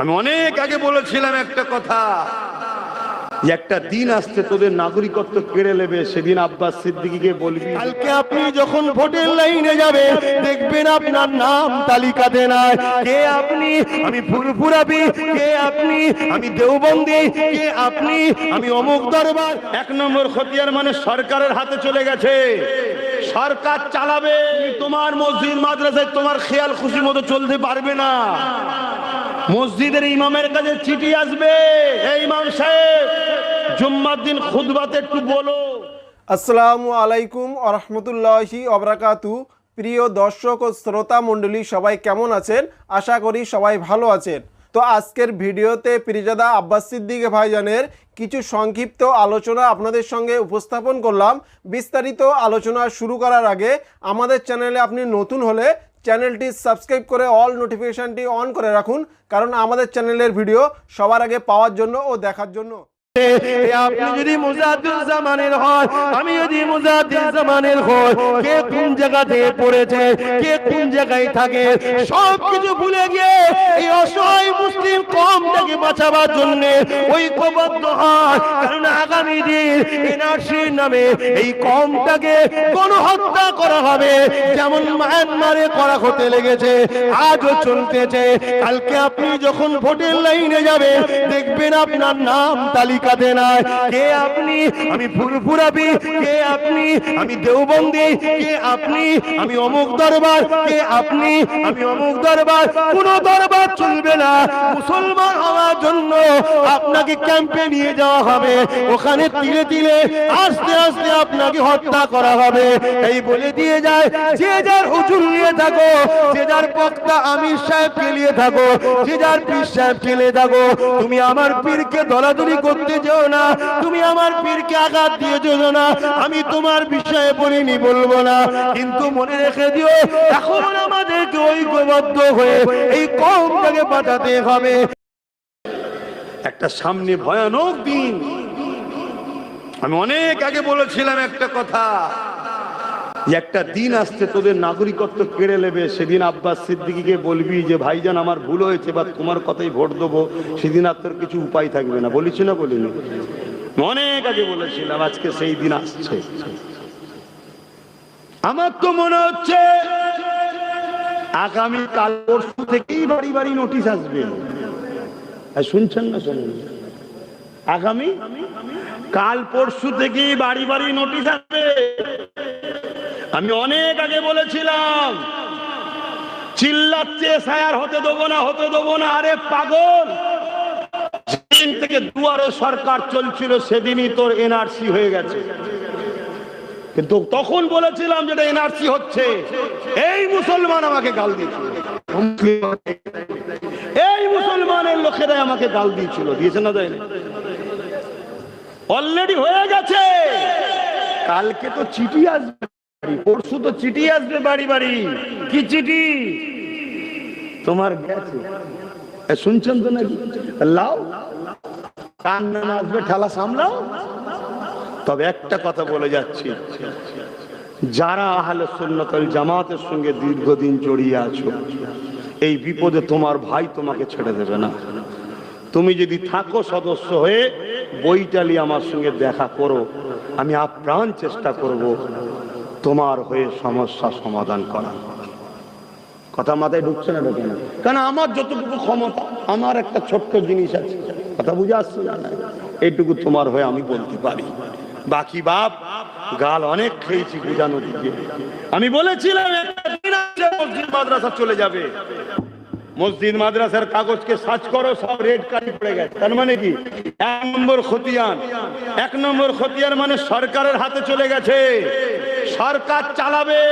আমি অনেক আগে বলেছিলাম একটা কথা যে একটা দিন আসছে তোদের নাগরিকত্ব কেড়ে নেবে সেদিন আব্বাস সিদ্দিকিকে বলবি। কালকে আপনি যখন ভোটের লাইনে যাবেন দেখবেন আপনার নাম তালিকাতে নাই। কে আপনি? আমি ফুরফুরাবি। কে আপনি? আমি দেওবন্দি। কে আপনি? আমি অমুক দরবার। এক নম্বর খতিয়ার মানে সরকারের হাতে চলে গেছে। সরকার চালাবে তোমার মসজিদ মাদ্রাসায় তোমার খেয়াল খুশি মতো চলতে পারবে না। মসজিদের ইমামের কাছে চিঠি আসবে। এই ইমাম সাহেব, জুম্মার দিন খুদবাতে একটু বলো। আসসালামু আলাইকুম আরহামতুল্লাহি অবরাকাতু প্রিয় দর্শক ও শ্রোতা মণ্ডলী, সবাই কেমন আছেন? আশা করি সবাই ভালো আছেন। তো আজকের ভিডিওতে পিরিজাদা আব্বাস সিদ্দিক ভাইজানের কিছু সংক্ষিপ্ত আলোচনা আপনাদের সঙ্গে উপস্থাপন করলাম। বিস্তারিত আলোচনা শুরু করার আগে আমাদের চ্যানেলে আপনি নতুন হলে চ্যানেলটি সাবস্ক্রাইব করে অল নোটিফিকেশানটি অন করে রাখুন, কারণ আমাদের চ্যানেলের ভিডিও সবার আগে পাওয়ার জন্য ও দেখার জন্য। আমি যদি মুজাদ্দিদ জামানের হয় কে কোন জায়গাতে পড়েছে, কে কোন জায়গায় থাকে ভুলে গিয়ে এই অসহায় মুসলিম কমটাকে বাঁচাবার জন্য ঐক্যবদ্ধ হয়। কারণ আগামী দিন এনআরসির নামে এই কমটাকে করা হবে। যেমন মায়ানমারে করা হতে লেগেছে, আজও চলতেছে। কালকে আপনি যখন ভোটের লাইনে যাবেন, দেখবেন আপনার নাম তালিকাতে নাই কে আপনি? আমি ফুরফুরাবি কে আপনি? আমি দেওবন্দি। কে আপনি? আমি অমুক দরবার। কে আপনি? আমি অমুক দরবার। কোন দরবার চলবে না। মুসলমান হওয়ার জন্য আপনাকে ক্যাম্পে নিয়ে যাওয়া হবে। ওখানে তিলে তিলে আস্তে আস্তে আপনাকে হত্যা করা হবে। এই বলে দিয়ে যায়, যে যার হুজুর নিয়ে থাকো, যে যার বক্তা আমির সাহেবকে নিয়ে থাকো, যে যার পীর সাহেবকে নিয়ে থাকো, তুমি আমার পীরকে দলাদলি করতে যেও না। তুমি আমার পীরকে আঘাত দিয়ে যেও না। আমি তোমার বিষয়ে বলিনি, বলব না। কিন্তু মনে রেখে দিও, এখন আমাদেরকে ঐক্যবদ্ধ হয়ে এই কমটাকে পাঠাতে হবে। একটা সামনে ভয়ানক দিন। আমি অনেক আগে বলেছিলাম একটা কথা। একটা দিন আসছে, তোদের নাগরিকত্ব কেড়ে নেবে। সেদিন আব্বাস সিদ্দিকিকে বলবি যে, ভাইজান, আমার ভুল হয়েছে বা তোমার কথাই ভোট দেবো। সেদিন আর তোর কিছু উপায় থাকবে না। বলেছি না, বলিনি? অনেক আগে বলেছিলাম, আজকে সেই দিন আসছে। আমার তো মনে হচ্ছে, আগামী কাল পরশু থেকেই বাড়ি বাড়ি নোটিশ আসবে। শুনছেন না শোনেন? আগামী কাল পরশু থেকেই বাড়ি বাড়ি নোটিশ আসবে। আমি অনেক আগে বলেছিলাম, চিল্লাচ্ছে সায়ার, হতে দেবো না, হতে দেবো না, আরে পাগল। যেদিন থেকে দুয়ারে সরকার চলছিল, সেদিনই তোর এনআরসি হয়ে গেছে। কিন্তু তখন বলেছিলাম যেটা এনআরসি হচ্ছে, এই মুসলমান আমাকে গাল দিয়েছিল। এই মুসলমানের লোকেরাই আমাকে গাল দিয়েছিল, দিয়েছে না দেয়নি? অলরেডি হয়ে গেছে। কালকে তো চিঠি আসবে। পরশু তো চিঠি আসবে বাড়ি বাড়ি। কি চিঠি? তোমার গেছে। শুনছেন তো নাকি? লাও। আসবে, ঠেলা সামলাও। তবে একটা কথা বলে যাচ্ছি। যারা আহলে সুন্নতল জামাতের সঙ্গে দীর্ঘদিন জড়িয়ে আছো, এই বিপদে তোমার ভাই তোমাকে ছেড়ে দেবে না। তুমি যদি থাকো সদস্য হয়ে বইটালি আমার সঙ্গে দেখা করো। আমি আপ্রাণ চেষ্টা করব। তোমার হয়ে সমস্যা সমাধান করা। কথা মাথায় ঢুকছে না ঢুকে না। কেন আমার যতটুকু ক্ষমতা, আমার একটা ছোট্ট জিনিস আছে। কথা বুঝে আসছে না? এইটুকু তোমার হয়ে আমি বলতে পারি। বাকি বাপ, গাল অনেক খেয়েছি বুঝানো দিকে। আমি বলেছিলাম মসজিদ মাদ্রাসা চলে যাবে। মসজিদ মাদ্রাসার কাগজকে সার্চ করো, সব রেড কার্ড পড়ে গেছে। তার মানে কি? এক নম্বর খতিয়ান, এক নম্বর খতিয়ান মানে সরকারের হাতে চলে গেছে। সরকার চালাবে।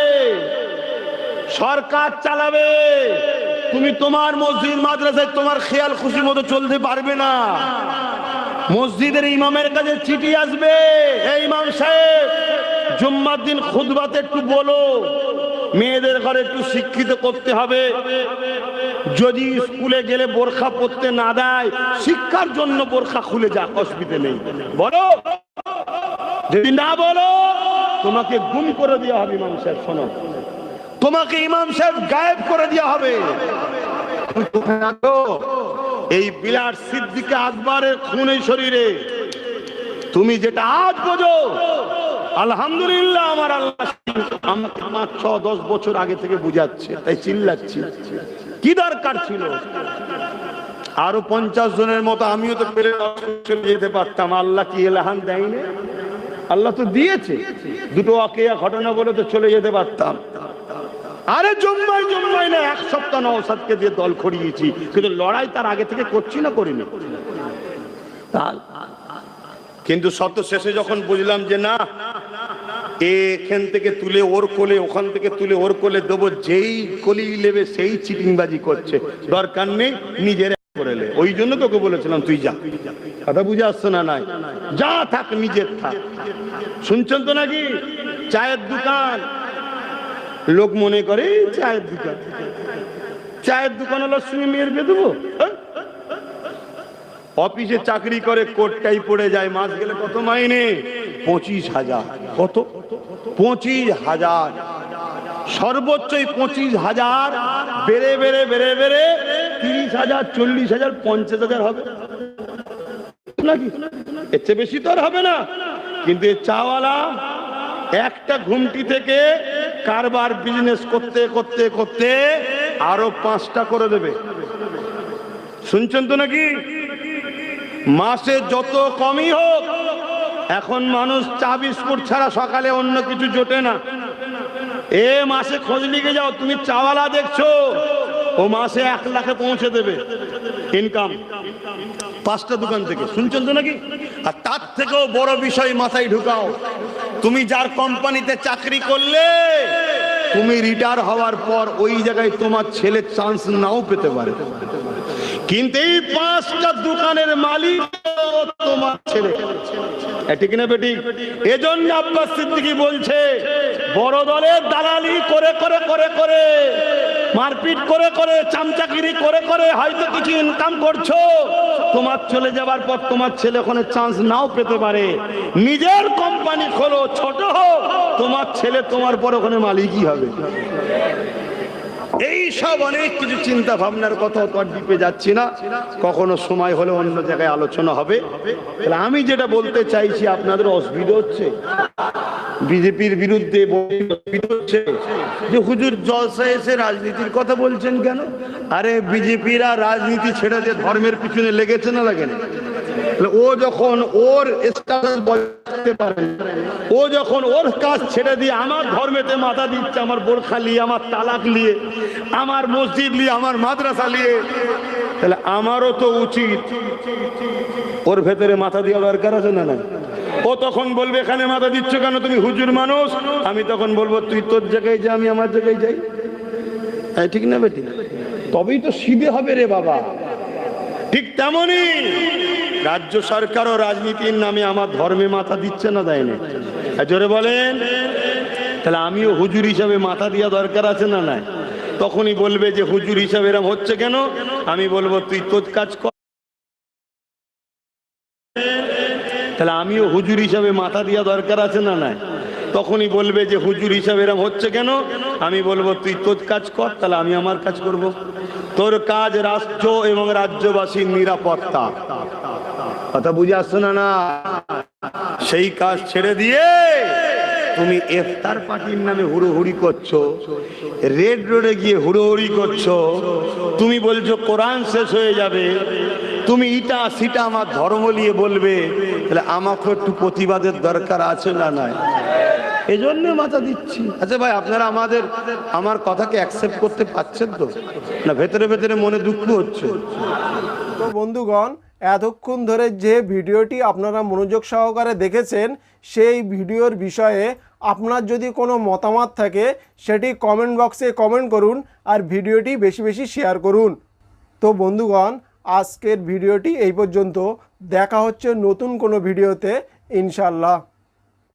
সরকার চালাবে। তুমি তোমার মসজিদ মাদ্রাসায় তোমার খেয়াল খুশি মতো চলতে পারবে না। মসজিদের ইমামের কাছে চিঠি আসবে। এই ইমাম সাহেব, জুম্মার দিন খুদবাতে একটু বলো। মেয়েদের ঘরে একটু শিক্ষিত করতে হবে। যদি স্কুলে গেলে বোরখা পরতে না দেয়, শিক্ষার জন্য বোরখা খুলে যাক, অসুবিধে নেই। বলো? যদি না বলো তোমাকে গুম করে দেওয়া হবে ইমাম সাহেব, শোনো। তোমাকে ইমাম সাহেব গায়েব করে দেওয়া হবে? এই বিলাট সিদ্দিকে আকবরের খুন শরীরে। তুমি যেটা আজ বোঝো, আলহামদুলিল্লাহ আমার আল্লাহ পাঁচ ছ, দশ বছর আগে থেকে বুঝাচ্ছে, তাই চিল্লাচ্ছি। কি দরকার ছিল? আরও পঞ্চাশ জনের মতো আমিও তো পেরে যেতে পারতাম, আল্লাহ কি এলাহান দেয়নি? আল্লাহ তো দিয়েছে। দুটো অকেয়া ঘটনা বলে তো চলে যেতে পারতাম। আরে জম্মাই জম্মাই না, এক সপ্তাহ নওসাদকে দিয়ে দল খড়িয়েছি। কিন্তু লড়াই তার আগে থেকে করছি না, করিনি। কিন্তু শত শেষে যখন বুঝলাম যে না, এখান থেকে তুলে ওর কোলে, ওখান থেকে তুলে ওর কোলে দেবো, যেই কলি নেবে সেই চিটিংবাজি করছে। দরকার নেই নিজের ওই জন্য তোকে বলেছিলাম, তুই যা। কথা বুঝে আসছে না নাই? যা থাক, নিজের থাক। শুনছেন তো নাকি? চায়ের দোকান। লোক মনে করে চায়ের দোকান। চায়ের মেয়ের বিয়ে দেবো? হ্যাঁ? অফিসে চাকরি করে কোটটাই পড়ে যায়। মাস গেলে কত মাইনে? পঁচিশ হাজার। কত? পঁচিশ হাজার। সর্বোচ্চই পঁচিশ হাজার। বেড়ে বেড়ে বেড়ে বেড়ে তিরিশ হাজার, চল্লিশ হাজার, পঞ্চাশ হাজার হবে। নাকি? এর চেয়ে বেশি তো আর হবে না। কিন্তু চাওয়ালা একটা ঘুমটি থেকে কারবার বিজনেস করতে করতে করতে আরও পাঁচটা করে দেবে। শুনছেন তো নাকি? মাসে যত কমই হোক, এখন মানুষ চা বিস্কুট ছাড়া সকালে অন্য কিছু জোটে না। এ মাসে খোঁজ লিখে যাও, তুমি চাওয়ালা দেখছ। ও মাসে এক লাখে পৌঁছে দেবে ইনকাম পাঁচটা দোকান থেকে। শুনছেন তো নাকি? আর তার থেকেও বড় বিষয় মাথায় ঢুকাও। তুমি যার কোম্পানিতে চাকরি করলে, তুমি রিটায়ার হওয়ার পর ওই জায়গায় তোমার ছেলে চান্স নাও পেতে পারে। কিন্তু এই পাঁচটা দোকানের মালিক তোমার ছেলে। ঠিক না বেটি? এজন্য আব্বাস সিদ্দিকী বলছে, বড় দলের দালালি করে করে করে করে। মারপিট করে করে চামচাগিরি করে করে হয়তো কিছু ইনকাম করছ। তোমার চলে যাবার পর তোমার ছেলে ওখানে চান্স নাও পেতে পারে। নিজের কোম্পানি খোলো, ছোট হোক। তোমার ছেলে তোমার পর ওখানে মালিকই হবে। এই সব অনেক কিছু চিন্তা ভাবনার কথা তো ডিপে যাচ্ছি না। কখনো সময় হলে অন্য জায়গায় আলোচনা হবে। আমি যেটা বলতে চাইছি, আপনাদের অসুবিধা হচ্ছে? বিজেপির বিরুদ্ধে যে হুজুর জলসা এসে রাজনীতির কথা বলছেন কেন? আরে বিজেপিরা রাজনীতি ছেড়ে দিয়ে ধর্মের পিছনে লেগেছে না লাগে না তাহলে ও যখন ওর বজাতে পারে, ও যখন ওর কাজ ছেড়ে দিয়ে আমার ধর্মেতে মাথা দিচ্ছে, আমার বোরখা নিয়ে, আমার তালাক নিয়ে, আমার মসজিদ নিয়ে, আমার মাদ্রাসা নিয়ে, তাহলে আমারও তো উচিত ওর ভেতরে মাথা দেওয়া দরকার আছে না না ও তখন বলবে, এখানে মাথা দিচ্ছ কেন? তুমি হুজুর মানুষ। আমি তখন বলব, তুই তোর জায়গায় যা, আমি আমার জায়গায় যাই। ঠিক না বেটি? তবেই তো সিধে হবে রে বাবা। ঠিক তেমনই রাজ্য সরকারও রাজনীতির নামে আমার ধর্মে মাথা দিচ্ছে না দেয় না জোরে বলেন, তাহলে আমিও হুজুর হিসাবে মাথা দেওয়া দরকার আছে না নাই? তখনই বলবে যে হুজুর হিসাবে এরম হচ্ছে কেন? আমি বলব, তুই তোর কাজ কর। তাহলে আমিও হুজুর হিসাবে মাথা দেওয়া দরকার আছে না নাই? তখনই বলবে যে হুজুর হিসাবে এরম হচ্ছে কেন? আমি বলব, তুই তোর কাজ কর, তাহলে আমি আমার কাজ করব। তোর কাজ রাষ্ট্র এবং রাজ্যবাসীর নিরাপত্তা। কথা বুঝে আসছো না না? সেই কাজ ছেড়ে দিয়ে তুমি ইফতার পার্টির নামে হুড়োহুড়ি করছ, রেড রোডে গিয়ে হুড়োহুড়ি করছ। তুমি বলছো, কোরআন শেষ হয়ে যাবে। তুমি ইটা সিটা আমার ধর্ম নিয়ে বলবে তাহলে আমাকে একটু প্রতিবাদের দরকার আছে না নাই? এই জন্য মাথা দিচ্ছি। আচ্ছা ভাই আপনারা আমাদের আমার কথাকে অ্যাকসেপ্ট করতে পারছেন তো? না ভেতরে ভেতরে মনে দুঃখ হচ্ছে। তো বন্ধুগণ এতক্ষণ ধরে যে ভিডিওটি আপনারা মনোযোগ সহকারে দেখেছেন সেই ভিডিওর বিষয়ে আপনার যদি কোনো মতামত থাকে সেটি কমেন্ট বক্সে কমেন্ট করুন আর ভিডিওটি বেশি বেশি শেয়ার করুন। তো বন্ধুগণ আজকের ভিডিওটি এই পর্যন্ত। দেখা হচ্ছে নতুন কোনো ভিডিওতে। ইনশাল্লাহ